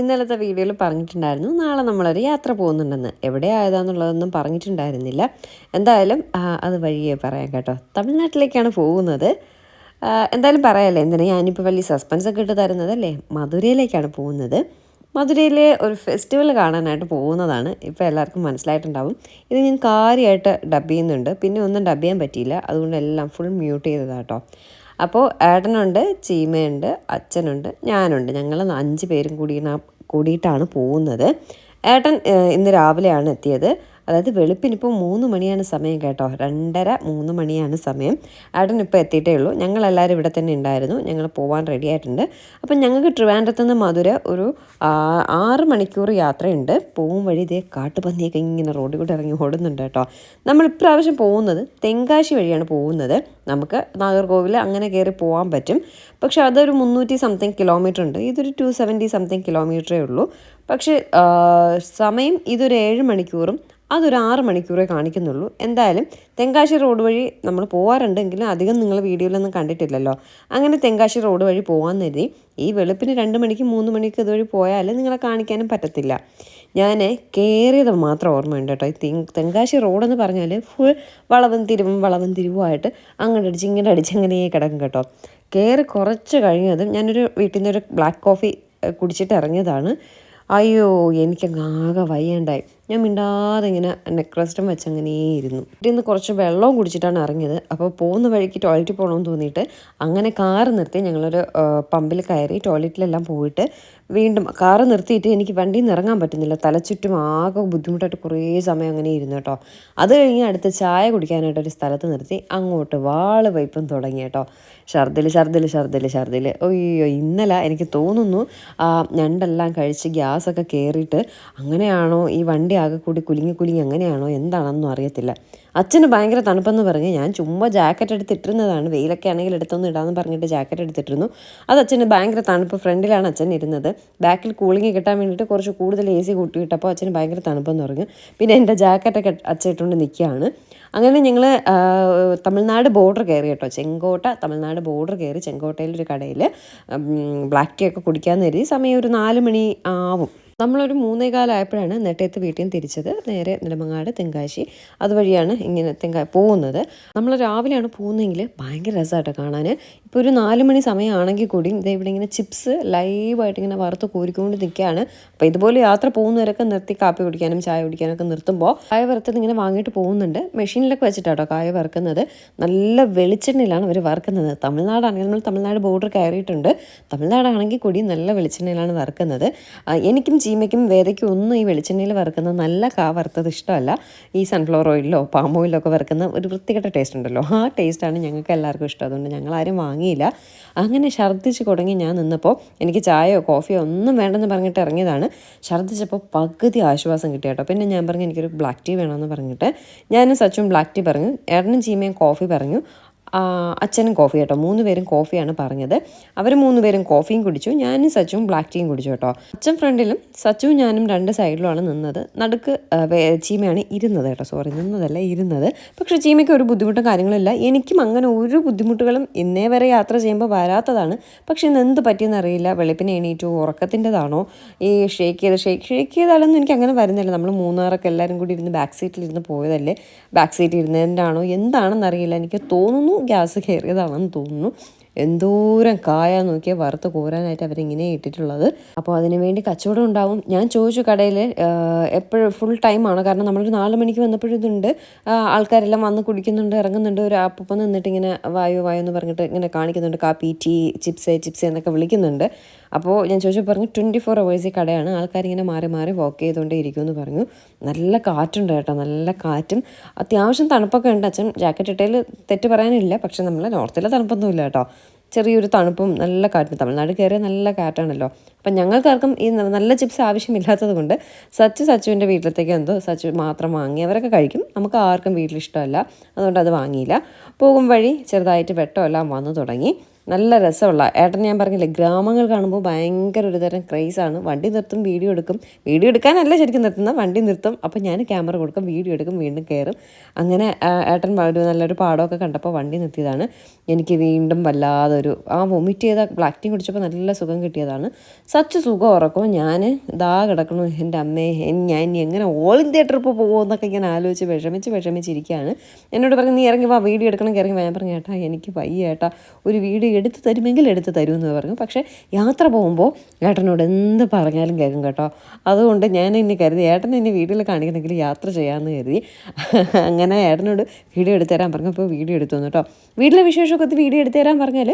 ഇന്നലത്തെ വീഡിയോയിൽ പറഞ്ഞിട്ടുണ്ടായിരുന്നു നാളെ നമ്മളൊരു യാത്ര പോകുന്നുണ്ടെന്ന്. എവിടെ ആയതാന്നുള്ളതൊന്നും പറഞ്ഞിട്ടുണ്ടായിരുന്നില്ല. എന്തായാലും അത് വഴിയേ പറയാം കേട്ടോ. തമിഴ്നാട്ടിലേക്കാണ് പോകുന്നത്. എന്തായാലും പറയാമല്ലേ എന്തിനാ ഞാനിപ്പോൾ വലിയ സസ്പെൻസ് ഒക്കെ ഇട്ട് തരുന്നതല്ലേ? മധുരയിലേക്കാണ് പോകുന്നത്. മധുരയിലെ ഒരു ഫെസ്റ്റിവൽ കാണാനായിട്ട് പോകുന്നതാണ്. ഇപ്പോൾ എല്ലാവർക്കും മനസ്സിലായിട്ടുണ്ടാവും. ഇത് ഞാൻ കാര്യമായിട്ട് ഡബ് ചെയ്യുന്നുണ്ട്. പിന്നെ ഒന്നും ഡബ് ചെയ്യാൻ പറ്റിയില്ല. അതുകൊണ്ട് എല്ലാം ഫുൾ മ്യൂട്ട് ചെയ്തതാട്ടോ അപ്പോൾ ഏട്ടനുണ്ട് ചീമയുണ്ട് അച്ഛനുണ്ട് ഞാനുണ്ട്. ഞങ്ങൾ അഞ്ച് പേരും കൂടി കൂടിയിട്ടാണ് പോകുന്നത്. ഏട്ടൻ ഇന്ന് രാവിലെയാണ് എത്തിയത്. അതായത് വെളുപ്പിനിപ്പോൾ മൂന്ന് മണിയാണ് സമയം കേട്ടോ. രണ്ടര മൂന്ന് മണിയാണ് സമയം. ഏട്ടൻ ഇപ്പോൾ എത്തിയിട്ടേ ഉള്ളൂ. ഞങ്ങളെല്ലാവരും ഇവിടെ തന്നെ ഉണ്ടായിരുന്നു. ഞങ്ങൾ പോകാൻ റെഡി ആയിട്ടുണ്ട്. അപ്പം ഞങ്ങൾക്ക് ട്രിവാൻഡ്രത്ത് നിന്ന് മധുര ഒരു ആറ് മണിക്കൂർ യാത്രയുണ്ട്. പോകും വഴി ഇതേ കാട്ടുപന്നിയൊക്കെ ഇങ്ങനെ റോഡിൽ കൂടെ ഇറങ്ങി ഓടുന്നുണ്ട് കേട്ടോ. നമ്മൾ ഇപ്രാവശ്യം പോകുന്നത് തെങ്കാശി വഴിയാണ് പോകുന്നത്. നമുക്ക് നാഗർകോവിൽ അങ്ങനെ കയറി പോകാൻ പറ്റും. പക്ഷെ അതൊരു മുന്നൂറ്റി സംതിങ് കിലോമീറ്റർ ഉണ്ട്. ഇതൊരു ടു സെവന്റി സംതിങ് കിലോമീറ്ററേ ഉള്ളൂ. പക്ഷേ സമയം ഇതൊരു ഏഴ് മണിക്കൂറും അതൊരു ആറ് മണിക്കൂറേ കാണിക്കുന്നുള്ളൂ. എന്തായാലും തെങ്കാശി റോഡ് വഴി നമ്മൾ പോകാറുണ്ടെങ്കിലും അധികം നിങ്ങൾ വീഡിയോയിലൊന്നും കണ്ടിട്ടില്ലല്ലോ. അങ്ങനെ തെങ്കാശി റോഡ് വഴി പോകാൻ കരുതി ഈ വെളുപ്പിന് രണ്ട് മണിക്ക് മൂന്ന് മണിക്ക് ഇതുവഴി പോയാൽ നിങ്ങളെ കാണിക്കാനും പറ്റത്തില്ല. ഞാൻ കയറിയത് മാത്രം ഓർമ്മയുണ്ട് കേട്ടോ. ഈ തെങ് തെങ്കാശി റോഡെന്ന് പറഞ്ഞാൽ ഫുൾ വളവും തിരിവും വളവും തിരിവുമായിട്ട് അങ്ങോട്ട് അടിച്ച് ഇങ്ങനെ അടിച്ച് അങ്ങനെ കിടക്കും കേട്ടോ. കയറി കുറച്ച് കഴിഞ്ഞതും ഞാനൊരു വീട്ടിൽ നിന്നൊരു ബ്ലാക്ക് കോഫി കുടിച്ചിട്ട് ഇറങ്ങിയതാണ്. അയ്യോ എനിക്കങ്ങ് ആകെ വയ്യണ്ടായി. ഞാൻ മിണ്ടാതെ ഇങ്ങനെ നെക്ലസ്റ്റം വെച്ച് അങ്ങനെ ഇരുന്നു. വീട്ടിൽ നിന്ന് കുറച്ച് വെള്ളവും കുടിച്ചിട്ടാണ് ഇറങ്ങിയത്. അപ്പോൾ പോകുന്ന വഴിക്ക് ടോയ്ലറ്റിൽ പോകണമെന്ന് തോന്നിയിട്ട് അങ്ങനെ കാറ് നിർത്തി ഞങ്ങളൊരു പമ്പിൽ കയറി ടോയ്ലറ്റിലെല്ലാം പോയിട്ട് വീണ്ടും കാറ് നിർത്തിയിട്ട് എനിക്ക് വണ്ടിയിൽ നിന്ന് ഇറങ്ങാൻ പറ്റുന്നില്ല. തലച്ചുറ്റും ആകെ ബുദ്ധിമുട്ടായിട്ട് കുറേ സമയം അങ്ങനെ ഇരുന്നു കേട്ടോ. അത് കഴിഞ്ഞ് അടുത്ത് ചായ കുടിക്കാനായിട്ട് ഒരു സ്ഥലത്ത് നിർത്തി. അങ്ങോട്ട് വാൾ വൈപ്പം തുടങ്ങി കേട്ടോ. ഛർദിൽ ഛർദിൽ ഛർദിൽ ഛർദിൽ അയ്യോ ഇന്നലെ എനിക്ക് തോന്നുന്നു ഞണ്ടെല്ലാം കഴിച്ച് ഗ്യാസൊക്കെ കയറിയിട്ട് അങ്ങനെയാണോ ഈ വണ്ടി ആകെ കൂടി കുലുങ്ങി കുലുങ്ങി അങ്ങനെയാണോ എന്താണെന്നൊന്നും അറിയത്തില്ല. അച്ഛന് ഭയങ്കര തണുപ്പെന്ന് പറഞ്ഞ് ഞാൻ ചുമ്മാ ജാക്കറ്റ് എടുത്തിട്ടിരുന്നതാണ്. വെയിലൊക്കെ ആണെങ്കിൽ എടുത്തൊന്നും ഇടാന്ന് പറഞ്ഞിട്ട് ജാക്കറ്റ് എടുത്തിട്ടിരുന്നു. അത് അച്ഛന് ഭയങ്കര തണുപ്പ്. ഫ്രണ്ടിലാണ് അച്ഛൻ ഇരുന്നത്. ബാക്കിൽ കൂളിംഗ് കിട്ടാൻ വേണ്ടിയിട്ട് കുറച്ച് കൂടുതൽ എ സി കൂട്ടിയിട്ടപ്പോൾ അച്ഛന് ഭയങ്കര തണുപ്പെന്ന് പറഞ്ഞു. പിന്നെ എന്റെ ജാക്കറ്റൊക്കെ അച്ഛൻ ഇട്ടുകൊണ്ട് നിൽക്കുകയാണ്. അങ്ങനെ ഞങ്ങൾ തമിഴ്നാട് ബോർഡർ കയറി കേട്ടോ. ചെങ്കോട്ട തമിഴ്നാട് ബോർഡർ കയറി ചെങ്കോട്ടയിലൊരു കടയിൽ ബ്ലാക്ക് ടീ ഒക്കെ കുടിക്കാൻ കരുതി. സമയം ഒരു നാല് മണി ആവും. നമ്മളൊരു മൂന്നേ കാലമായപ്പോഴാണ് നെട്ടയത്ത് വീട്ടിൽ നിന്ന് തിരിച്ചത്. നേരെ നെടുമങ്ങാട് തെങ്കാശി അതുവഴിയാണ് ഇങ്ങനെ തെങ്കാ പോകുന്നത്. നമ്മൾ രാവിലെയാണ് പോകുന്നതെങ്കിൽ ഭയങ്കര രസമായിട്ടോ കാണാൻ. ഇപ്പോൾ ഒരു നാല് മണി സമയമാണെങ്കിൽ കൂടി ഇതേ ഇവിടെ ഇങ്ങനെ ചിപ്സ് ലൈവായിട്ട് ഇങ്ങനെ വറുത്ത് കോരിക്കൊണ്ട് നിൽക്കുകയാണ്. അപ്പോൾ ഇതുപോലെ യാത്ര പോകുന്നവരൊക്കെ നിർത്തി കാപ്പി കുടിക്കാനും ചായ കുടിക്കാനൊക്കെ നിർത്തുമ്പോൾ കായ വറുത്തത് ഇങ്ങനെ വാങ്ങിയിട്ട് പോകുന്നുണ്ട്. മെഷീനിലൊക്കെ വെച്ചിട്ടാട്ടോ കായ വറുക്കുന്നത്. നല്ല വെളിച്ചെണ്ണയിലാണ് അവർ വറുക്കുന്നത്. തമിഴ്നാടാണെങ്കിൽ നമ്മൾ തമിഴ്നാട് ബോർഡർ കയറിയിട്ടുണ്ട്. തമിഴ്നാടാണെങ്കിൽ കൂടി നല്ല വെളിച്ചെണ്ണയിലാണ് വറുക്കുന്നത്. എനിക്കും ചീമയ്ക്കും വേദയ്ക്കും ഒന്നും ഈ വെളിച്ചെണ്ണയിൽ വറുക്കുന്ന നല്ല കാ വറുത്തത് ഇഷ്ടമല്ല. ഈ സൺഫ്ലവർ ഓയിലോ പാം ഓയിലോ ഒക്കെ വറുക്കുന്ന ഒരു വൃത്തികെട്ട ടേസ്റ്റ് ഉണ്ടല്ലോ. ആ ടേസ്റ്റാണ് ഞങ്ങൾക്ക് എല്ലാവർക്കും ഇഷ്ടം. അതുകൊണ്ട് ഞങ്ങൾ ആരും വാങ്ങിയില്ല. അങ്ങനെ ഛർദ്ദിച്ച് തുടങ്ങി ഞാൻ നിന്നപ്പോൾ എനിക്ക് ചായയോ കോഫിയോ ഒന്നും വേണ്ടെന്ന് പറഞ്ഞിട്ട് ഇറങ്ങിയതാണ്. ഛർദ്ദിച്ചപ്പോൾ പകുതി ആശ്വാസം കിട്ടി കേട്ടോ. പിന്നെ ഞാൻ പറഞ്ഞു എനിക്കൊരു ബ്ലാക്ക് ടീ വേണമെന്ന് പറഞ്ഞിട്ട്. ഞാനും സച്ചും ബ്ലാക്ക് ടീ പറഞ്ഞു. ഏട്ടനും ചീമയും കോഫി പറഞ്ഞു. അച്ഛനും കോഫി കേട്ടോ. മൂന്ന് പേരും കോഫിയാണ് പറഞ്ഞത്. അവർ മൂന്ന് പേരും കോഫിയും കുടിച്ചു. ഞാനും സച്ചുവും ബ്ലാക്ക് ടീയും കുടിച്ചു കേട്ടോ. അച്ഛൻ ഫ്രണ്ടിലും സച്ചുവും ഞാനും രണ്ട് സൈഡിലുമാണ് നിന്നത്. നടുക്ക് ചീമയാണ് ഇരുന്നത് കേട്ടോ. സോറി നിന്നതല്ല ഇരുന്നത്. പക്ഷേ ചീമയ്ക്ക് ഒരു ബുദ്ധിമുട്ടും കാര്യങ്ങളില്ല എനിക്കും അങ്ങനെ ഒരു ബുദ്ധിമുട്ടുകളും ഇന്നേ വരെ യാത്ര ചെയ്യുമ്പോൾ വരാത്തതാണ്. പക്ഷേ ഇന്ന് എന്ത് പറ്റിയെന്ന് അറിയില്ല. വെളുപ്പിനെ എണീറ്റു ഉറക്കത്തിന്റെതാണോ? ഈ ഷേക്ക് ചെയ്ത് ഷേക്ക് ഷേക്ക് ചെയ്താലൊന്നും എനിക്ക് അങ്ങനെ വരുന്നില്ല. നമ്മൾ മൂന്നാറൊക്കെ എല്ലാവരും കൂടി ഇരുന്ന് ബാക്ക് സീറ്റിൽ ഇരുന്ന് പോയതല്ലേ? ബാക്ക് സീറ്റിൽ ഇരുന്നതിന്റെ ആണോ എന്താണെന്നറിയില്ല. എനിക്ക് തോന്നുന്നു ഗ്യാസ് കയറിയതാണെന്ന് തോന്നുന്നു. എന്തോരം കായ നോക്കിയാൽ വറുത്ത് കോരാനായിട്ട് അവരിങ്ങനെ ഇട്ടിട്ടുള്ളത്. അപ്പോൾ അതിന് വേണ്ടി കച്ചവടം ഉണ്ടാവും. ഞാൻ ചോദിച്ചു കടയിൽ എപ്പോഴും ഫുൾ ടൈമാണ് കാരണം നമ്മളൊരു നാല് മണിക്ക് വന്നപ്പോഴും ഇതുണ്ട്. ആൾക്കാരെല്ലാം വന്ന് കുടിക്കുന്നുണ്ട് ഇറങ്ങുന്നുണ്ട്. ഒരു അപ്പം നിന്നിട്ട് ഇങ്ങനെ വായു വായു എന്ന് പറഞ്ഞിട്ട് ഇങ്ങനെ കാണിക്കുന്നുണ്ട്. കാപ്പി ടീ ചിപ്സ് ചിപ്സ് എന്നൊക്കെ വിളിക്കുന്നുണ്ട്. അപ്പോൾ ഞാൻ ചോദിച്ചു പറഞ്ഞു ട്വന്റി ഫോർ അവേഴ്സ് ഈ കടയാണ്. ആൾക്കാരിങ്ങനെ മാറി മാറി വോക്ക് ചെയ്തുകൊണ്ടേ ഇരിക്കുമെന്ന് പറഞ്ഞു. നല്ല കാറ്റുണ്ട് കേട്ടോ നല്ല കാറ്റും. അത്യാവശ്യം തണുപ്പൊക്കെ ഉണ്ട്. അച്ഛൻ ജാക്കറ്റ് ഇട്ടതിൽ തെറ്റ് പറയാനില്ല. പക്ഷെ നമ്മളെ നോർത്തിലെ തണുപ്പൊന്നുമില്ല കേട്ടോ. ചെറിയൊരു തണുപ്പും നല്ല കാറ്റും. തമിഴ്നാട് കയറിയ നല്ല കാറ്റാണല്ലോ. അപ്പം ഞങ്ങൾക്കാർക്കും ഈ നല്ല ചിപ്സ് ആവശ്യമില്ലാത്തത് കൊണ്ട് സച്ചു സച്ചുവിന്റെ വീട്ടിലത്തേക്ക് എന്തോ സച്ചു മാത്രം വാങ്ങി അവരൊക്കെ കഴിക്കും. നമുക്ക് ആർക്കും വീട്ടിലിഷ്ടമല്ല. അതുകൊണ്ട് അത് വാങ്ങിയില്ല. പോകും വഴി ചെറുതായിട്ട് വെട്ടമെല്ലാം വന്നു തുടങ്ങി. നല്ല രസമുള്ള ഏട്ടൻ ഞാൻ പറഞ്ഞില്ലേ ഗ്രാമങ്ങൾ കാണുമ്പോൾ ഭയങ്കര ഒരു തരം ക്രൈസാണ് വണ്ടി നിർത്തും വീഡിയോ എടുക്കും. വീഡിയോ എടുക്കാനല്ല ശരിക്കും നിർത്തുന്ന വണ്ടി നിർത്തും. അപ്പോൾ ഞാൻ ക്യാമറ കൊടുക്കും വീഡിയോ എടുക്കും വീണ്ടും കയറും അങ്ങനെ ഏട്ടൻ ഒരു നല്ലൊരു പാടമൊക്കെ കണ്ടപ്പോൾ വണ്ടി നിർത്തിയതാണ്. എനിക്ക് വീണ്ടും വല്ലാതൊരു ആ വൊമിറ്റ് ചെയ്ത ബ്ലാക്ക് കുടിച്ചപ്പോൾ നല്ല സുഖം കിട്ടിയതാണ്. സച്ച് സുഖം ഉറക്കും ഞാൻ ദാ കിടക്കണു എന്റെ അമ്മയെ ഞാൻ ഇനി എങ്ങനെ ഓൾ ഇന്ത്യ ട്രിപ്പ് പോകുമെന്നൊക്കെ ഇങ്ങനെ ആലോചിച്ച് വിഷമിച്ച് വിഷമിച്ചിരിക്കുകയാണ്. എന്നോട് പറഞ്ഞു നീ ഇറങ്ങി വാ വീഡിയോ എടുക്കണം ഇറങ്ങി ഞാൻ പറഞ്ഞു ഏട്ടാ എനിക്ക് വയ്യ ഏട്ടാ. ഒരു വീഡിയോ എടുത്ത് തരുമെങ്കിൽ എടുത്ത് തരുമെന്ന് പറഞ്ഞു. പക്ഷേ യാത്ര പോകുമ്പോൾ ഏട്ടനോട് എന്ത് പറഞ്ഞാലും കേൾക്കും കേട്ടോ. അതുകൊണ്ട് ഞാൻ ഇനി കരുതി ഏട്ടൻ ഇനി വീട്ടിൽ കാണിക്കണമെങ്കിൽ യാത്ര ചെയ്യാമെന്ന് കരുതി. അങ്ങനെ ഏട്ടനോട് വീഡിയോ എടുത്തു തരാൻ പറഞ്ഞപ്പോൾ വീഡിയോ എടുത്തു തന്നു കേട്ടോ. വീട്ടിലെ വിശേഷമൊക്കെ വീഡിയോ എടുത്തു തരാൻ പറഞ്ഞാൽ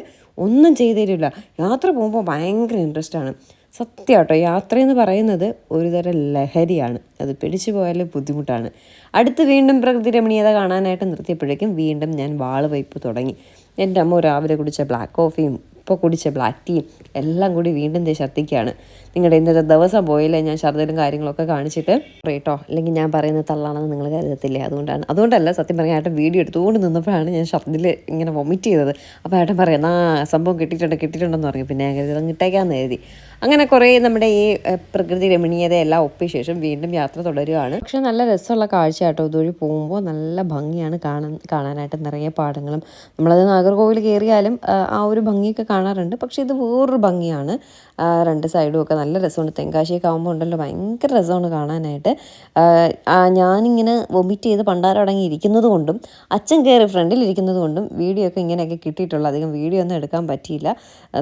ഒന്നും ചെയ്തു തരില്ല യാത്ര പോകുമ്പോൾ ഭയങ്കര ഇൻട്രസ്റ്റ് ആണ്. സത്യം കേട്ടോ യാത്രയെന്ന് പറയുന്നത് ഒരുതരം ലഹരിയാണ്. അത് പിടിച്ചു പോയാൽ ബുദ്ധിമുട്ടാണ്. അടുത്ത് വീണ്ടും പ്രകൃതി രമണീയത കാണാനായിട്ട് നിർത്തിയപ്പോഴേക്കും വീണ്ടും ഞാൻ വാൾ വയ്പ് തുടങ്ങി. എന്റെ അമ്മ രാവിലെ കുടിച്ച ബ്ലാക്ക് കോഫിയും ഇപ്പോൾ കുടിച്ച ബ്ലാക്ക് ടീയും എല്ലാം കൂടി വീണ്ടും ദേ ഛർദ്ദിക്കുകയാണ് നിങ്ങളുടെ ഇന്നത്തെ ദിവസം പോയില്ലേ ഞാൻ ഛർദ്ദലും കാര്യങ്ങളൊക്കെ കാണിച്ചിട്ട്? പറയട്ടോ. അല്ലെങ്കിൽ ഞാൻ പറയുന്ന തള്ളാണെന്ന് നിങ്ങൾ കരുതത്തില്ലേ? അതുകൊണ്ടാണ്. അതുകൊണ്ടല്ല സത്യം പറഞ്ഞാൽ ഏട്ടൻ വീഡിയോ എടുത്തുകൊണ്ട് നിന്നപ്പോഴാണ് ഞാൻ ഛർദ്ദിൽ ഇങ്ങനെ വൊമിറ്റ് ചെയ്തത്. അപ്പോൾ ഏട്ടൻ പറയാം ആ സംഭവം കിട്ടിയിട്ടുണ്ട് കിട്ടിയിട്ടുണ്ടെന്ന് പറഞ്ഞു പിന്നെ കരുതി അങ്ങ് കരുതി. അങ്ങനെ കുറേ നമ്മുടെ ഈ പ്രകൃതി രമണീയതയെല്ലാം ഒപ്പിയ ശേഷം വീണ്ടും യാത്ര തുടരുകയാണ് പക്ഷെ നല്ല രസമുള്ള കാഴ്ച കേട്ടോ. ഇതുവഴി പോകുമ്പോൾ നല്ല ഭംഗിയാണ് കാണാൻ കാണാനായിട്ട് നിറയെ പാടങ്ങളും. നമ്മളത് നാഗർകോവിൽ കയറിയാലും ആ, ഒരു ഭംഗിയൊക്കെ കാണാറുണ്ട്. പക്ഷേ ഇത് വേറൊരു ഭംഗിയാണ്. രണ്ട് സൈഡും ഒക്കെ നല്ല രസമുണ്ട്. തെങ്കാശിയൊക്കെ ആകുമ്പോൾ ഉണ്ടല്ലോ ഭയങ്കര രസമാണ് കാണാനായിട്ട്. ഞാനിങ്ങനെ വൊമിറ്റ് ചെയ്ത് പണ്ടാരടങ്ങി ഇരിക്കുന്നത് കൊണ്ടും അച്ഛൻ കയറി ഫ്രണ്ടിൽ ഇരിക്കുന്നത് കൊണ്ടും വീഡിയോ ഒക്കെ ഇങ്ങനെയൊക്കെ കിട്ടിയിട്ടുള്ളൂ. അധികം വീഡിയോ ഒന്നും എടുക്കാൻ പറ്റിയില്ല.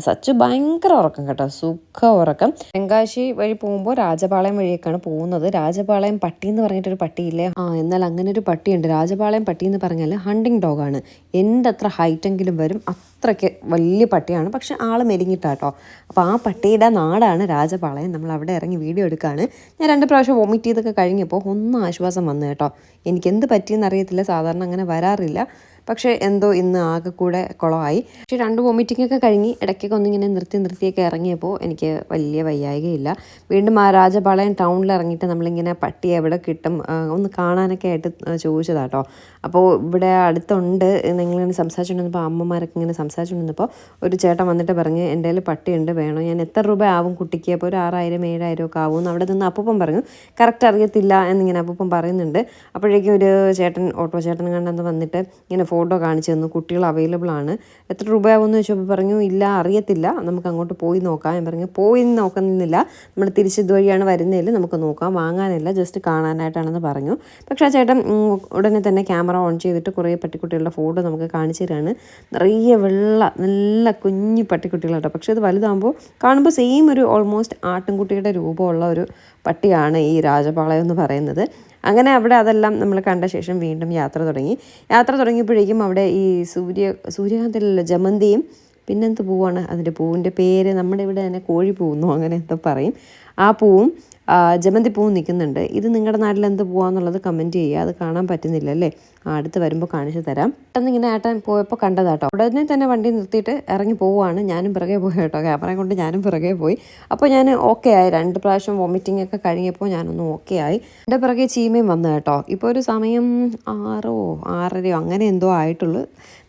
സച്ചു ഭയങ്കര ഉറക്കം കേട്ടോ. സുഖ ഉറക്കം. തെങ്കാശി വഴി പോകുമ്പോൾ രാജപാളയം വഴിയൊക്കെയാണ് പോകുന്നത്. രാജപാളയം പട്ടി എന്ന് പറഞ്ഞിട്ടൊരു പട്ടിയില്ലേ? ആ എന്നാൽ അങ്ങനെ ഒരു പട്ടിയുണ്ട്. രാജപാളയം പട്ടി എന്ന് പറഞ്ഞാൽ ഹണ്ടിങ് ഡോഗാണ് എന്റെ അത്ര ഹൈറ്റെങ്കിലും വരും. അത്രയ്ക്ക് വലിയ പട്ടിയാണ്. പക്ഷെ ആൾ മെലിഞ്ഞിട്ടാട്ടോ. അപ്പോൾ ആ പട്ടിയുടെ നാടാണ് രാജപാളയം. നമ്മൾ അവിടെ ഇറങ്ങി വീഡിയോ എടുക്കുകയാണ് ഞാൻ രണ്ട് പ്രാവശ്യം വോമിറ്റ് ചെയ്തൊക്കെ കഴിഞ്ഞപ്പോൾ ഒന്ന് ആശ്വാസം വന്നു കേട്ടോ. എനിക്ക് എന്ത് പറ്റിയെന്നറിയത്തില്ല സാധാരണ അങ്ങനെ വരാറില്ല. പക്ഷേ എന്തോ ഇന്ന് ആകെ കൂടെ കുളമായി. പക്ഷേ രണ്ട് വോമിറ്റിംഗ് ഒക്കെ കഴിഞ്ഞ് ഇടയ്ക്കൊക്കെ ഒന്നിങ്ങനെ നിർത്തി നിർത്തിയൊക്കെ ഇറങ്ങിയപ്പോൾ എനിക്ക് വലിയ വയ്യായികയില്ല. വീണ്ടും ആ രാജപാളയം ടൗണിൽ ഇറങ്ങിയിട്ട് നമ്മളിങ്ങനെ പട്ടി എവിടെ കിട്ടും ഒന്ന് കാണാനൊക്കെ ആയിട്ട് ചോദിച്ചതാട്ടോ അപ്പോൾ ഇവിടെ അടുത്തുണ്ട് നിങ്ങളിങ്ങനെ സംസാരിച്ചുകൊണ്ടിരുന്നപ്പോൾ അമ്മമാരൊക്കെ ഇങ്ങനെ സംസാരിച്ചുകൊണ്ടിരുന്നപ്പോൾ ഒരു ചേട്ടൻ വന്നിട്ട് പറഞ്ഞ് എന്റെ കയ്യിൽ പട്ടിയുണ്ട് വേണോ? ഞാൻ എത്ര രൂപ ആവും കുട്ടിക്ക്? അപ്പോൾ ഒരു ആറായിരം ഏഴായിരം ഒക്കെ ആവും. അവിടെ നിന്ന് അപ്പം പറഞ്ഞു കറക്റ്റ് അറിയത്തില്ല എന്നിങ്ങനെ അപ്പം പറയുന്നുണ്ട്. അപ്പോഴേക്കും ഒരു ചേട്ടൻ ഓട്ടോ ചേട്ടൻ കണ്ടെന്ന് വന്നിട്ട് ഇങ്ങനെ ഫോട്ടോ കാണിച്ചു തന്നു. കുട്ടികൾ അവൈലബിൾ ആണ്. എത്ര രൂപയാവുമെന്ന് ചോദിച്ചപ്പോൾ പറഞ്ഞു ഇല്ല അറിയത്തില്ല. നമുക്ക് അങ്ങോട്ട് പോയി നോക്കാം. ഞാൻ പറഞ്ഞു പോയി നോക്കുന്നില്ല നമ്മൾ തിരിച്ച് ഇതുവഴിയാണ് വരുന്നതിൽ നമുക്ക് നോക്കാം. വാങ്ങാനില്ല ജസ്റ്റ് കാണാനായിട്ടാണെന്ന് പറഞ്ഞു. പക്ഷേ ചേട്ടൻ ഉടനെ തന്നെ ക്യാമറ ഓൺ ചെയ്തിട്ട് കുറേ പട്ടിക്കുട്ടികളുടെ ഫോട്ടോ നമുക്ക് കാണിച്ചു തരാണ്. നിറയെ വെള്ള നല്ല കുഞ്ഞു പട്ടിക്കുട്ടികളാട്ടോ പക്ഷേ അത് വലുതാകുമ്പോൾ കാണുമ്പോൾ സെയിം ഒരു ഓൾമോസ്റ്റ് ആട്ടിൻകുട്ടിയുടെ രൂപമുള്ള ഒരു പട്ടിയാണ് ഈ രാജപാളയം എന്ന് പറയുന്നത്. അങ്ങനെ അവിടെ അതെല്ലാം നമ്മൾ കണ്ട ശേഷം വീണ്ടും യാത്ര തുടങ്ങി. യാത്ര തുടങ്ങിയപ്പോഴേക്കും അവിടെ ഈ സൂര്യ സൂര്യകാന്തിലുള്ള ജമന്തിയും പിന്നെന്ത് പൂവാണ്? അതിന്റെ പൂവിന്റെ പേര് നമ്മുടെ ഇവിടെ തന്നെ കോഴി പൂവെന്നോ അങ്ങനെ എന്തോ പറയും. ആ പൂവും ജമന്തി പൂവ് നിൽക്കുന്നുണ്ട്. ഇത് നിങ്ങളുടെ നാട്ടിൽ എന്ത് പോവാന്നുള്ളത് കമന്റ് ചെയ്യുക. അത് കാണാൻ പറ്റുന്നില്ല അല്ലേ? അടുത്ത് വരുമ്പോൾ കാണിച്ചു തരാം. പെട്ടെന്ന് ഇങ്ങനെ ഏട്ടൻ പോയപ്പോൾ കണ്ടതാട്ടോ. ഉടനെ തന്നെ വണ്ടി നിർത്തിയിട്ട് ഇറങ്ങി പോവുകയാണ് ഞാനും പിറകെ പോയി കേട്ടോ. ക്യാമറ കൊണ്ട് ഞാനും പിറകെ പോയി. അപ്പോൾ ഞാൻ ഓക്കെ ആയി. രണ്ട് പ്രാവശ്യം വോമിറ്റിംഗ് ഒക്കെ കഴിഞ്ഞപ്പോൾ ഞാനൊന്ന് ഓക്കെ ആയി. എന്റെ പിറകെ ചീമയും വന്നു കേട്ടോ. ഇപ്പോൾ ഒരു സമയം ആറോ ആറരയോ അങ്ങനെ എന്തോ ആയിട്ടുള്ളൂ.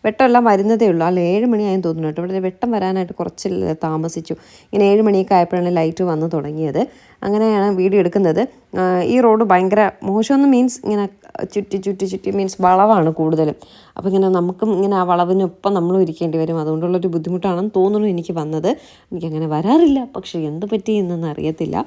വെട്ടമെല്ലാം വരുന്നതേ ഉള്ളൂ. അല്ല ഏഴ് മണിയായെന്ന് തോന്നുന്നു കേട്ടോ. ഇവിടെ വെട്ടം വരാനായിട്ട് കുറച്ച് താമസിച്ചു. ഇങ്ങനെ ഏഴ് മണിയൊക്കെ ആയപ്പോഴാണ് ലൈറ്റ് വന്ന് തുടങ്ങിയത്. അങ്ങനെയാണ് വീഡിയോ എടുക്കുന്നത്. ഈ റോഡ് ഭയങ്കര മോശമൊന്നും മീൻസ് ഇങ്ങനെ ചുറ്റി ചുറ്റി ചുറ്റി മീൻസ് വളവാണ് കൂടുതലും. അപ്പോൾ ഇങ്ങനെ നമുക്കും ഇങ്ങനെ ആ വളവിനൊപ്പം നമ്മളും ഇരിക്കേണ്ടി വരും. അതുകൊണ്ടുള്ളൊരു ബുദ്ധിമുട്ടാണെന്ന് തോന്നുന്നു എനിക്ക് വന്നത്. എനിക്കങ്ങനെ വരാറില്ല. പക്ഷേ എന്ത് പറ്റി എന്നൊന്നും അറിയത്തില്ല.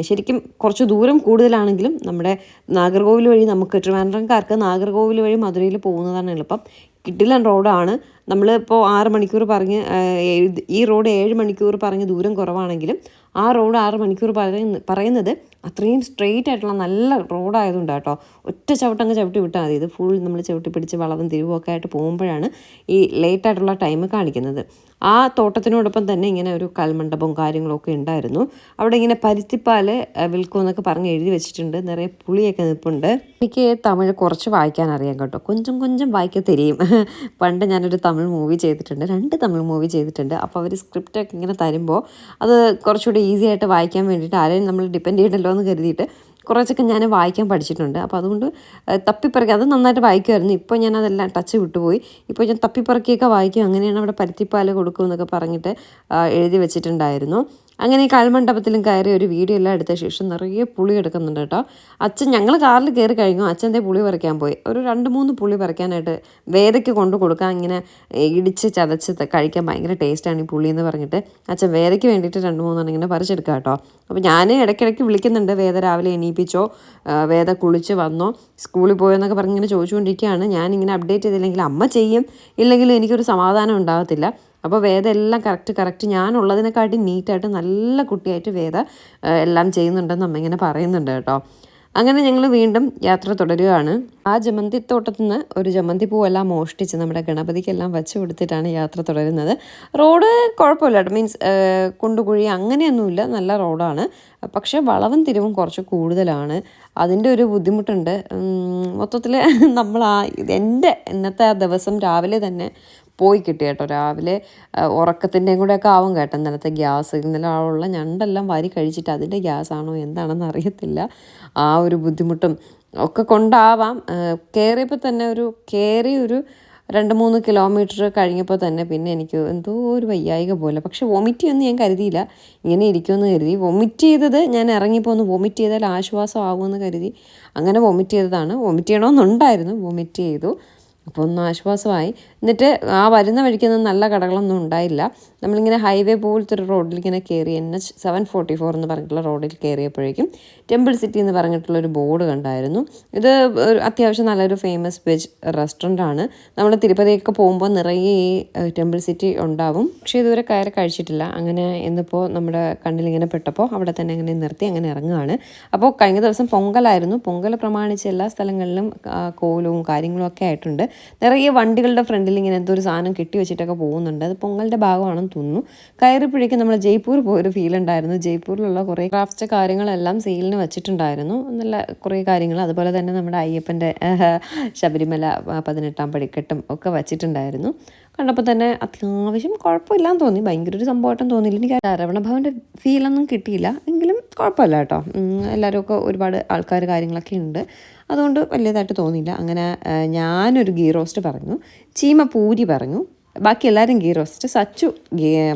ശരിക്കും കുറച്ച് ദൂരം കൂടുതലാണെങ്കിലും നമ്മുടെ നാഗർകോവിൽ വഴി നമുക്ക് ട്രിവാൻഡ്രംകാർക്ക് നാഗർകോവിൽ വഴി മധുരയിൽ പോകുന്നതാണ് എളുപ്പം. കിഡിലൻ റോഡാണ്. നമ്മളിപ്പോൾ ആറ് മണിക്കൂർ പറഞ്ഞ് ഈ റോഡ് ഏഴ് മണിക്കൂർ പറഞ്ഞ് ദൂരം കുറവാണെങ്കിലും ആ റോഡ് ആറ് മണിക്കൂർ പറയുന്ന പറയുന്നത് അത്രയും സ്ട്രെയിറ്റ് ആയിട്ടുള്ള നല്ല റോഡായതുകൊണ്ട് കേട്ടോ. ഒറ്റ ചവിട്ടങ്ങ് ചവിട്ടി വിട്ടാൽ മതി. ഇത് ഫുൾ നമ്മൾ ചവിട്ടി പിടിച്ച് വളവും തിരിവും ഒക്കെ ആയിട്ട് പോകുമ്പോഴാണ് ഈ ലേറ്റായിട്ടുള്ള ടൈം കാണിക്കുന്നത്. ആ തോട്ടത്തിനോടൊപ്പം തന്നെ ഇങ്ങനെ ഒരു കൽമണ്ഡപവും കാര്യങ്ങളൊക്കെ ഉണ്ടായിരുന്നു. അവിടെ ഇങ്ങനെ പരുത്തിപ്പാൽ വിൽക്കും എന്നൊക്കെ പറഞ്ഞ് എഴുതി വെച്ചിട്ടുണ്ട്. നിറയെ പുളിയൊക്കെ നിൽപ്പുണ്ട്. എനിക്ക് തമിഴ് കുറച്ച് വായിക്കാൻ അറിയാം കേട്ടോ. കൊഞ്ചം കൊഞ്ചം വായിക്കാൻ തരും പണ്ട് ഞാനൊരു തമിഴ് മൂവി ചെയ്തിട്ടുണ്ട്. രണ്ട് തമിഴ് മൂവി ചെയ്തിട്ടുണ്ട്. അപ്പോൾ അവർ സ്ക്രിപ്റ്റൊക്കെ ഇങ്ങനെ തരുമ്പോൾ അത് കുറച്ചുകൂടി ഈസി ആയിട്ട് വായിക്കാൻ വേണ്ടിയിട്ട് ആരെയും നമ്മൾ ഡിപ്പെൻഡ് ചെയ്യണമല്ലോ എന്ന് കരുതിയിട്ട് കുറച്ചൊക്കെ ഞാൻ വായിക്കാൻ പഠിച്ചിട്ടുണ്ട്. അപ്പോൾ അതുകൊണ്ട് തപ്പിപ്പറക്കി അത് നന്നായിട്ട് വായിക്കുമായിരുന്നു. ഇപ്പോൾ ഞാൻ അതെല്ലാം ടച്ച് വിട്ടുപോയി. ഇപ്പോൾ ഞാൻ തപ്പിപ്പറക്കിയൊക്കെ വായിക്കും. അങ്ങനെയാണ് അവിടെ പരുത്തിപ്പാൽ കൊടുക്കും എന്നൊക്കെ പറഞ്ഞിട്ട് എഴുതി വെച്ചിട്ടുണ്ടായിരുന്നു. അങ്ങനെ കാൽമണ്ഡപത്തിലും കയറി ഒരു വീഡിയോ എല്ലാം എടുത്ത ശേഷം നിറയെ പുളി എടുക്കുന്നുണ്ട് കേട്ടോ. അച്ഛൻ ഞങ്ങൾ കാറിൽ കയറി കഴിഞ്ഞു. അച്ഛന്റെ പുളി പറിക്കാൻ പോയി. ഒരു രണ്ട് മൂന്ന് പുളി പറിക്കാനായിട്ട് വേദയ്ക്ക് കൊണ്ടു കൊടുക്കാൻ ഇങ്ങനെ ഇടിച്ച് ചതച്ച് കഴിക്കാൻ ഭയങ്കര ടേസ്റ്റാണ് ഈ പുളി എന്ന് പറഞ്ഞിട്ട്. അച്ഛൻ വേദയ്ക്ക് വേണ്ടിയിട്ട് രണ്ട് മൂന്നെണ്ണം ഇങ്ങനെ പറിച്ചെടുക്കുക കേട്ടോ. അപ്പോൾ ഞാൻ ഇടയ്ക്കിടയ്ക്ക് വിളിക്കുന്നുണ്ട്. വേദ രാവിലെ എണീപ്പിച്ചോ? വേദ കുളിച്ച് വന്നോ? സ്കൂളിൽ പോയോ എന്നൊക്കെ പറഞ്ഞ് ഇങ്ങനെ ചോദിച്ചുകൊണ്ടിരിക്കുകയാണ്. ഞാനിങ്ങനെ അപ്ഡേറ്റ് ചെയ്തില്ലെങ്കിൽ അമ്മ ചെയ്യും. ഇല്ലെങ്കിലും എനിക്കൊരു സമാധാനം ഉണ്ടാകത്തില്ല. അപ്പോൾ വേദ എല്ലാം കറക്റ്റ് കറക്റ്റ് ഞാനുള്ളതിനെക്കാട്ടി നീറ്റായിട്ട് നല്ല കുട്ടിയായിട്ട് വേദ എല്ലാം ചെയ്യുന്നുണ്ടെന്ന് അമ്മ ഇങ്ങനെ പറയുന്നുണ്ട് കേട്ടോ. അങ്ങനെ ഞങ്ങൾ വീണ്ടും യാത്ര തുടരുകയാണ്. ആ ജമന്തി തോട്ടത്തിൽ നിന്ന് ഒരു ജമന്തി പൂവെല്ലാം മോഷ്ടിച്ച് നമ്മുടെ ഗണപതിക്കെല്ലാം വെച്ച് കൊടുത്തിട്ടാണ് യാത്ര തുടരുന്നത്. റോഡ് കുഴപ്പമില്ല മീൻസ് കുണ്ടുകുഴി അങ്ങനെയൊന്നുമില്ല. നല്ല റോഡാണ്. പക്ഷേ വളവും തിരിവും കുറച്ച് കൂടുതലാണ്. അതിന്റെ ഒരു ബുദ്ധിമുട്ടുണ്ട്. മൊത്തത്തിൽ നമ്മൾ ആ എന്റെ ഇന്നത്തെ ആ ദിവസം രാവിലെ തന്നെ പോയി കിട്ടി കേട്ടോ രാവിലെ. ഉറക്കത്തിന്റെയും കൂടെ ഒക്കെ ആവും കേട്ടോ ഇന്നലത്തെ ഗ്യാസ്. ഇന്നലെ ഞണ്ടെല്ലാം വാരി കഴിച്ചിട്ട് അതിന്റെ ഗ്യാസ് ആണോ എന്താണെന്ന് അറിയത്തില്ല. ആ ഒരു ബുദ്ധിമുട്ടും ഒക്കെ കൊണ്ടാവാം. കയറിയപ്പോൾ തന്നെ ഒരു കയറി ഒരു രണ്ട് മൂന്ന് കിലോമീറ്റർ കഴിഞ്ഞപ്പോൾ തന്നെ പിന്നെ എനിക്ക് എന്തോ ഒരു വയ്യായിക പോലെ. പക്ഷെ വൊമിറ്റ് ചെയ്യുമെന്ന് ഞാൻ കരുതിയില്ല. ഇങ്ങനെ ഇരിക്കുമെന്ന് കരുതി. വൊമിറ്റ് ചെയ്തത് ഞാൻ ഇറങ്ങിപ്പോൾ ഒന്ന് വൊമിറ്റ് ചെയ്താൽ ആശ്വാസം ആകുമെന്ന് കരുതി അങ്ങനെ വൊമിറ്റ് ചെയ്തതാണ്. വൊമിറ്റ് ചെയ്യണമെന്നുണ്ടായിരുന്നു. വൊമിറ്റ് ചെയ്തു. അപ്പോൾ ഒന്ന് ആശ്വാസമായി. എന്നിട്ട് ആ വരുന്ന വഴിക്കൊന്നും നല്ല കടകളൊന്നും ഉണ്ടായില്ല. നമ്മളിങ്ങനെ ഹൈവേ പോലത്തെ ഒരു റോഡിൽ ഇങ്ങനെ കയറി N H seven forty four എന്ന് പറഞ്ഞിട്ടുള്ള റോഡിൽ കയറിയപ്പോഴേക്കും ടെമ്പിൾ സിറ്റി എന്ന് പറഞ്ഞിട്ടുള്ള ഒരു ബോർഡ് കണ്ടായിരുന്നു. ഇത് ഒരു അത്യാവശ്യം നല്ലൊരു ഫേമസ് വെജ് റെസ്റ്റോറന്റ് ആണ്. നമ്മൾ തിരുപ്പതിയൊക്കെ പോകുമ്പോൾ നിറയെ ഈ ടെമ്പിൾ സിറ്റി ഉണ്ടാവും. പക്ഷേ ഇതുവരെ കയറി കഴിച്ചിട്ടില്ല. അങ്ങനെ ഇന്നിപ്പോൾ നമ്മുടെ കണ്ണിലിങ്ങനെ പെട്ടപ്പോൾ അവിടെ തന്നെ അങ്ങനെ നിർത്തി അങ്ങനെ ഇറങ്ങുകയാണ്. അപ്പോൾ കഴിഞ്ഞ ദിവസം പൊങ്കലായിരുന്നു. പൊങ്കൽ പ്രമാണിച്ച് എല്ലാ സ്ഥലങ്ങളിലും കോലവും കാര്യങ്ങളും ഒക്കെ ആയിട്ടുണ്ട്. നിറയെ വണ്ടികളുടെ ഫ്രണ്ടിൽ ഇങ്ങനെ എന്തോ ഒരു സാധനം കെട്ടി വെച്ചിട്ടൊക്കെ പോകുന്നുണ്ട്. അത് പൊങ്കലിന്റെ ഭാഗമാണെന്ന് തോന്നുന്നു. കയറിപ്പോഴേക്കും നമ്മൾ ജയ്പൂർ പോയൊരു ഫീൽ ഉണ്ടായിരുന്നു. ജയ്പൂരിലുള്ള കുറേ ക്രാഫ്റ്റ്സ് കാര്യങ്ങളെല്ലാം സെയിലിന് വെച്ചിട്ടുണ്ടായിരുന്നു. നല്ല കുറേ കാര്യങ്ങൾ അതുപോലെ തന്നെ നമ്മുടെ അയ്യപ്പന്റെ ശബരിമല പതിനെട്ടാം പടിക്കെട്ടും ഒക്കെ വച്ചിട്ടുണ്ടായിരുന്നു. കണ്ടപ്പോൾ തന്നെ അത്യാവശ്യം കുഴപ്പമില്ലാന്ന് തോന്നി. ഭയങ്കര ഒരു സംഭവമായിട്ടും തോന്നിയില്ല. എനിക്ക് ശരവണ ഭവന്റെ ഫീലൊന്നും കിട്ടിയില്ല. എങ്കിലും കുഴപ്പമില്ല കേട്ടോ. എല്ലാവരും ഒക്കെ ഒരുപാട് ആൾക്കാർ കാര്യങ്ങളൊക്കെ ഉണ്ട്. അതുകൊണ്ട് വലിയതായിട്ട് തോന്നിയില്ല. അങ്ങനെ ഞാനൊരു ഗീ റോസ്റ്റ് പറഞ്ഞു ചീമ പൂരി പറഞ്ഞു. ബാക്കി എല്ലാവരും ഗീ റോസ്റ്റ് സച്ചു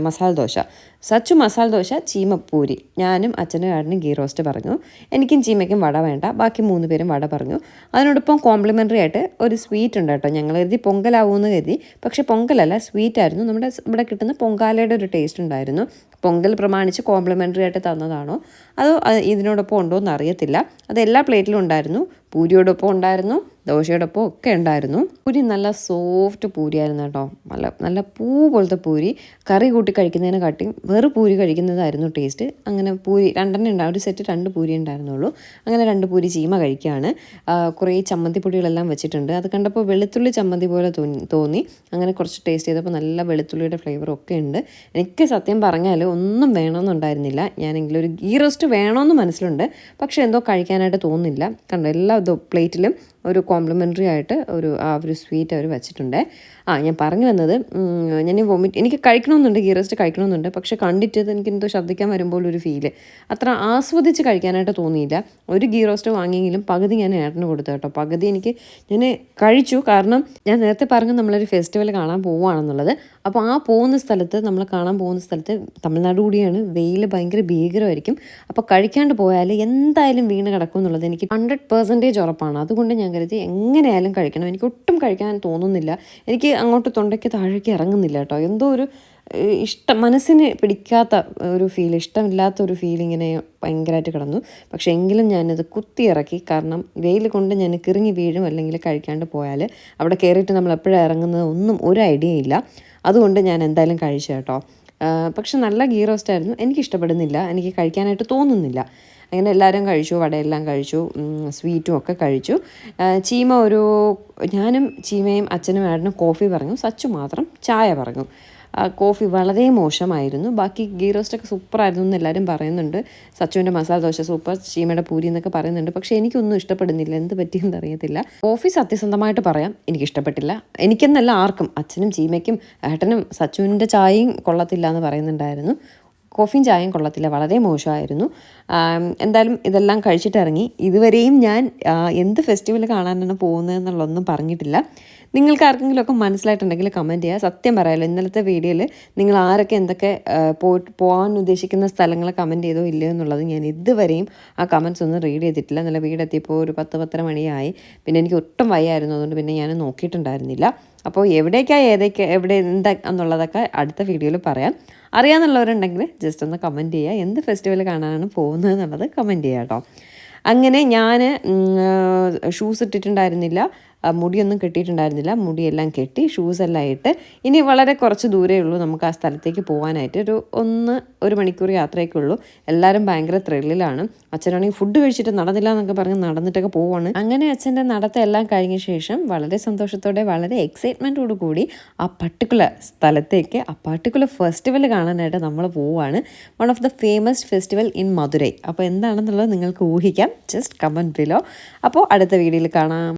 മസാല ദോശ. സച്ചു മസാല ദോശ ചീമ പൂരി. ഞാനും അച്ഛനും ആടിനും ഗീ റോസ്റ്റ് പറഞ്ഞു. എനിക്കും ചീമയ്ക്കും വട വേണ്ട. ബാക്കി മൂന്ന് പേരും വട പറഞ്ഞു. അതിനോടൊപ്പം കോംപ്ലിമെന്ററി ആയിട്ട് ഒരു സ്വീറ്റ് ഉണ്ട് കേട്ടോ. ഞങ്ങൾ കരുതി പൊങ്കലാവുമെന്ന് കരുതി. പക്ഷേ പൊങ്കലല്ല സ്വീറ്റ് ആയിരുന്നു. നമ്മുടെ ഇവിടെ കിട്ടുന്ന പൊങ്കാലയുടെ ഒരു ടേസ്റ്റ് ഉണ്ടായിരുന്നു. പൊങ്കൽ പ്രമാണിച്ച് കോംപ്ലിമെന്ററി ആയിട്ട് തന്നതാണോ? അതോ അത് ഇതിനോടൊപ്പം ഉണ്ടോ എന്ന് അറിയത്തില്ല. അത് എല്ലാ പ്ലേറ്റിലും ഉണ്ടായിരുന്നു. പൂരിയോടൊപ്പം ഉണ്ടായിരുന്നു. ദോശയോടൊപ്പം ഒക്കെ ഉണ്ടായിരുന്നു. പൂരി നല്ല സോഫ്റ്റ് പൂരിയായിരുന്നു കേട്ടോ. നല്ല നല്ല പൂ പോലത്തെ പൂരി. കറി കൂട്ടി കഴിക്കുന്നതിനെക്കാട്ടിയും വേറെ പൂരി കഴിക്കുന്നതായിരുന്നു ടേസ്റ്റ്. അങ്ങനെ പൂരി രണ്ടെണ്ണം ഉണ്ടാവും ഒരു സെറ്റ് രണ്ട് പൂരി ഉണ്ടായിരുന്നുള്ളൂ. അങ്ങനെ രണ്ട് പൂരി ചീമ കഴിക്കുകയാണ് കുറേ ചമ്മന്തിപ്പൊടികളെല്ലാം വെച്ചിട്ടുണ്ട്. അത് കണ്ടപ്പോൾ വെളുത്തുള്ളി ചമ്മന്തി പോലെ തോന്നി. അങ്ങനെ കുറച്ച് ടേസ്റ്റ് ചെയ്തപ്പോൾ നല്ല വെളുത്തുള്ളിയുടെ ഫ്ലേവർ ഒക്കെ ഉണ്ട്. എനിക്ക് സത്യം പറഞ്ഞാൽ ഒന്നും വേണമെന്നുണ്ടായിരുന്നില്ല. ഞാനെങ്കിലും ഒരു ഗീ റോസ്റ്റ് വേണമെന്ന് മനസ്സിലുണ്ട്. പക്ഷേ എന്തോ കഴിക്കാനായിട്ട് തോന്നുന്നില്ല. കണ്ടോ എല്ലാ പ്ലേറ്റിലും ഒരു കോംപ്ലിമെന്ററി ആയിട്ട് ഒരു ആ ഒരു സ്വീറ്റ് അവർ വെച്ചിട്ടുണ്ട്. ആ ഞാൻ പറഞ്ഞു വന്നത് ഞാൻ വൊമിറ്റ് എനിക്ക് കഴിക്കണമെന്നുണ്ട് ഗീ റോസ്റ്റ് കഴിക്കണമെന്നുണ്ട് പക്ഷെ കണ്ടിട്ട് എനിക്ക് എന്തോ ശബ്ദിക്കാൻ വരുമ്പോൾ ഒരു ഫീൽ അത്ര ആസ്വദിച്ച് കഴിക്കാനായിട്ട് തോന്നിയില്ല. ഒരു ഗീ റോസ്റ്റ് വാങ്ങിയെങ്കിലും പകുതി ഞാൻ ഏട്ടന് കൊടുത്തു കേട്ടോ. പകുതി എനിക്ക് ഞാൻ കഴിച്ചു. കാരണം ഞാൻ നേരത്തെ പറഞ്ഞു നമ്മളൊരു ഫെസ്റ്റിവൽ കാണാൻ പോവുകയാണെന്നുള്ളത് അപ്പോൾ ആ പോകുന്ന സ്ഥലത്ത് നമ്മൾ കാണാൻ പോകുന്ന സ്ഥലത്ത് തമിഴ്നാട് കൂടിയാണ്. വെയിൽ ഭയങ്കര ഭീകരമായിരിക്കും. അപ്പോൾ കഴിക്കാണ്ട് പോയാൽ എന്തായാലും വീണ് കിടക്കും എന്നുള്ളത് എനിക്ക് ഹൺഡ്രഡ് പെർസെന്റേജ് ഉറപ്പാണ്. അതുകൊണ്ട് ഞാൻ കരുതി എങ്ങനെയായാലും കഴിക്കണം. എനിക്ക് ഒട്ടും കഴിക്കാൻ തോന്നുന്നില്ല. എനിക്ക് അങ്ങോട്ട് തൊണ്ടയ്ക്ക് താഴേക്ക് ഇറങ്ങുന്നില്ല കേട്ടോ. എന്തോ ഒരു ഇഷ്ടം മനസ്സിന് പിടിക്കാത്ത ഒരു ഫീൽ ഇഷ്ടമില്ലാത്ത ഒരു ഫീൽ ഭയങ്കരമായിട്ട് കിടന്നു. പക്ഷേ എങ്കിലും ഞാനത് കുത്തി ഇറക്കി കാരണം വെയിൽ കൊണ്ട് ഞാൻ കിറങ്ങി വീഴും അല്ലെങ്കിൽ കഴിക്കാണ്ട് പോയാൽ അവിടെ കയറിയിട്ട് നമ്മൾ എപ്പോഴാണ് ഇറങ്ങുന്നത് ഒന്നും ഒരു ഐഡിയ ഇല്ല. അതുകൊണ്ട് ഞാൻ എന്തായാലും കഴിച്ചു കേട്ടോ പക്ഷെ നല്ല ഗീ റോസ്റ്റ് ആയിരുന്നു. എനിക്ക് ഇഷ്ടപ്പെടുന്നില്ല. എനിക്ക് കഴിക്കാനായിട്ട് തോന്നുന്നില്ല. അങ്ങനെ എല്ലാവരും കഴിച്ചു വടയെല്ലാം കഴിച്ചു സ്വീറ്റും ഒക്കെ കഴിച്ചു. ചീമ ഒരു ഞാനും ചീമയും അച്ഛനും ഏട്ടനും കോഫി പറഞ്ഞു സച്ചു മാത്രം ചായ പറഞ്ഞു. കോഫി വളരെ മോശമായിരുന്നു. ബാക്കി ഗീ റോസ്റ്റൊക്കെ സൂപ്പറായിരുന്നു എന്ന് എല്ലാവരും പറയുന്നുണ്ട്. സച്ചുവിന്റെ മസാല ദോശ സൂപ്പർ ചീമയുടെ പൂരി എന്നൊക്കെ പറയുന്നുണ്ട്. പക്ഷേ എനിക്കൊന്നും ഇഷ്ടപ്പെടുന്നില്ല. എന്ത് പറ്റിയെന്ന് അറിയത്തില്ല കോഫി സത്യസന്ധമായിട്ട് പറയാം. എനിക്ക് ഇഷ്ടപ്പെട്ടില്ല. എനിക്കെന്നല്ല ആർക്കും അച്ഛനും ചീമയ്ക്കും ഏട്ടനും സച്ചുവിന്റെ ചായയും കൊള്ളത്തില്ല എന്ന് പറയുന്നുണ്ടായിരുന്നു. കോഫിയും ചായയും കൊള്ളത്തില്ല. വളരെ മോശമായിരുന്നു. എന്തായാലും ഇതെല്ലാം കഴിച്ചിട്ടിറങ്ങി. ഇതുവരെയും ഞാൻ എന്ത് ഫെസ്റ്റിവൽ കാണാനാണ് പോകുന്നത് എന്നുള്ളതൊന്നും പറഞ്ഞിട്ടില്ല. നിങ്ങൾക്ക് ആർക്കെങ്കിലും ഒക്കെ മനസ്സിലായിട്ടുണ്ടെങ്കിൽ കമന്റ് ചെയ്യുക. സത്യം പറയാമല്ലോ ഇന്നലത്തെ വീഡിയോയിൽ നിങ്ങൾ ആരൊക്കെ എന്തൊക്കെ പോയിട്ട് പോകാൻ ഉദ്ദേശിക്കുന്ന സ്ഥലങ്ങൾ കമന്റ് ചെയ്തോ ഇല്ലയോ എന്നുള്ളത് ഞാൻ ഇതുവരെയും ആ കമന്റ്സ് ഒന്നും റീഡ് ചെയ്തിട്ടില്ല. നല്ല വീടെത്തിയപ്പോൾ ഒരു പത്ത് പത്തര മണിയായി. പിന്നെ എനിക്ക് ഒട്ടും വയ്യായിരുന്നു. അതുകൊണ്ട് പിന്നെ ഞാൻ നോക്കിയിട്ടുണ്ടായിരുന്നില്ല. അപ്പോൾ എവിടേക്കാണ് ഏതൊക്കെ എവിടെ എന്താ എന്നുള്ളതൊക്കെ അടുത്ത വീഡിയോയിൽ പറയാം. അറിയാമെന്നുള്ളവരുണ്ടെങ്കിൽ ജസ്റ്റ് ഒന്ന് കമന്റ് ചെയ്യുക. എന്ത് ഫെസ്റ്റിവൽ കാണാനാണ് പോകുന്നത് എന്നുള്ളത് കമന്റ് ചെയ്യാം കേട്ടോ. അങ്ങനെ ഞാൻ ഷൂസ് ഇട്ടിട്ടുണ്ടായിരുന്നില്ല. മുടിയൊന്നും കെട്ടിയിട്ടുണ്ടായിരുന്നില്ല. മുടിയെല്ലാം കെട്ടി ഷൂസ് എല്ലാം ഇട്ട് ഇനി വളരെ കുറച്ച് ദൂരേ ഉള്ളൂ നമുക്ക് ആ സ്ഥലത്തേക്ക് പോകാനായിട്ട് ഒരു ഒന്ന് ഒരു മണിക്കൂർ യാത്രയൊക്കെ ഉള്ളൂ. എല്ലാവരും ഭയങ്കര ത്രില്ലിലാണ് അച്ഛനാണെങ്കിൽ ഫുഡ് കഴിച്ചിട്ട് നടന്നില്ല എന്നൊക്കെ പറഞ്ഞ് നടന്നിട്ടൊക്കെ പോവാണ്. അങ്ങനെ അച്ഛന്റെ നടത്തെല്ലാം കഴിഞ്ഞ ശേഷം വളരെ സന്തോഷത്തോടെ വളരെ എക്സൈറ്റ്മെന്റോട് കൂടി ആ പർട്ടിക്കുലർ സ്ഥലത്തേക്ക് ആ പർട്ടിക്കുലർ ഫെസ്റ്റിവൽ കാണാനായിട്ട് നമ്മൾ പോവുകയാണ് one of the famous festival in Madurai അപ്പോൾ എന്താണെന്നുള്ളത് നിങ്ങൾക്ക് ഊഹിക്കാം. ജസ്റ്റ് കമന്റ് ബിലോ അപ്പോൾ അടുത്ത വീഡിയോയിൽ കാണാം.